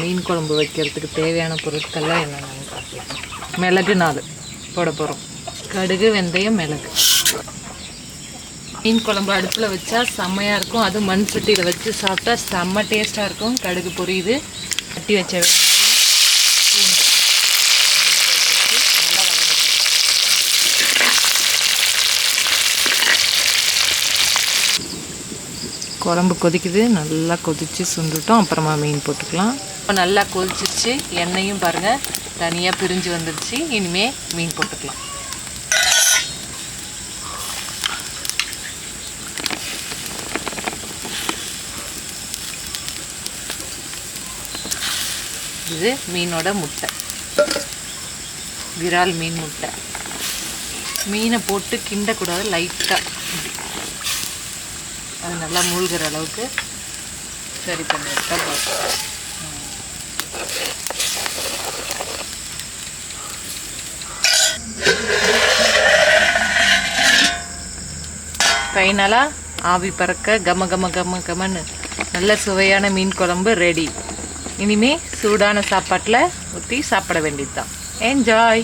மீன் குழம்பு வைக்கிறதுக்கு தேவையான பொருட்கள்லாம் என்னென்னு பார்க்கலாம். மிளகு நாலு போட போகிறோம் கடுகு வெந்தயம் மிளகு. மீன் குழம்பு அடுப்பில் வச்சா செம்மையாக இருக்கும். அதுவும் மண் சட்டியில் வச்சு சாப்பிட்டா செம்ம டேஸ்ட்டாக இருக்கும். கடுகு பொரியுது. கட்டி வச்ச குழம்பு கொதிக்குது. நல்லா கொதித்து சுண்டுட்டோம். அப்புறமா மீன் போட்டுக்கலாம். இப்போ நல்லா கொதிச்சிருச்சு. எண்ணெயும் பாருங்கள் தனியாக பிரிஞ்சு வந்துருச்சு. இனிமே மீன் போட்டுக்கலாம். இது மீனோட முட்டை. விரால் மீன் முட்டை. மீனை போட்டு கிண்டக்கூடாது. லைட்டாக அது நல்லா மூழ்கிற அளவுக்கு சரி பண்ணி போதும் ஃபைனலாக ஆவி பறக்க கம கம கம கமன்னு. நல்ல சுவையான மீன் குழம்பு ரெடி இனிமே சூடான சாப்பாட்டில் ஊற்றி சாப்பிட வேண்டியது தான் என்ஜாய்